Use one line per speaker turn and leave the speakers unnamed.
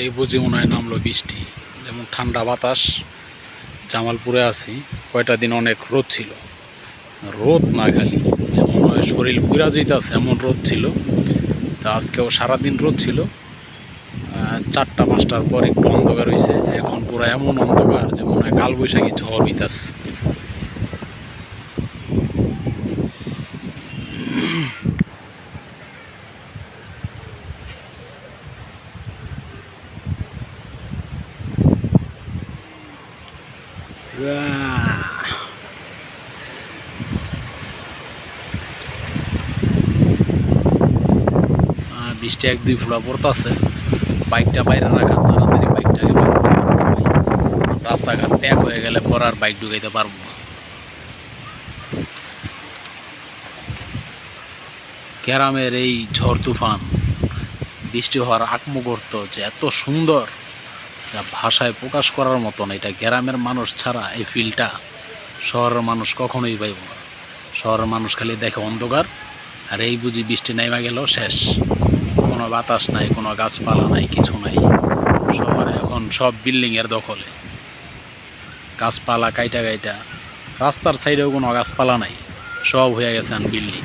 এই বুঝি মনে হয় নামলো বৃষ্টি। যেমন ঠান্ডা বাতাস, জামালপুরে আছি, কয়টা দিন অনেক রোদ ছিল। রোদ না খালি যেমন হয় শরীর পুরা যেতেছে এমন রোদ ছিল। তা আজকেও সারাদিন রোদ ছিল। চারটা, পাঁচটার পর একটু অন্ধকার হয়েছে এখন পুরো এমন অন্ধকার যে মনে হয় কালবৈশাখী ঝড় হইতাছে। বৃষ্টি এক দুই ফোঁটা পড়তেছে। বাইকটা বাইরে রাখা, তাড়াতাড়ি বাইকটাকে রাস্তাঘাট প্যাক হয়ে গেলে পর আর বাইক ঢুকাইতে পারব না। গ্রামের এই ঝড় তুফান, বৃষ্টি হওয়ার আগ মুহূর্ত যে এত সুন্দর। ভাষায় প্রকাশ করার মতন, এটা গ্রামের মানুষ ছাড়া এই ফিলটা শহরের মানুষ কখনোই পাইব না। শহরের মানুষ খালি দেখে অন্ধকার, আর এই বুঝি বৃষ্টি নাইমা গেল শেষ। কোনো বাতাস নাই, কোনো গাছপালা নাই, কিছু নাই। শহরে এখন সব বিল্ডিংয়ের দখলে। গাছপালা কাইটা কাইটা। রাস্তার সাইডেও কোনো গাছপালা নাই। সব হয়ে গেছে বিল্ডিং।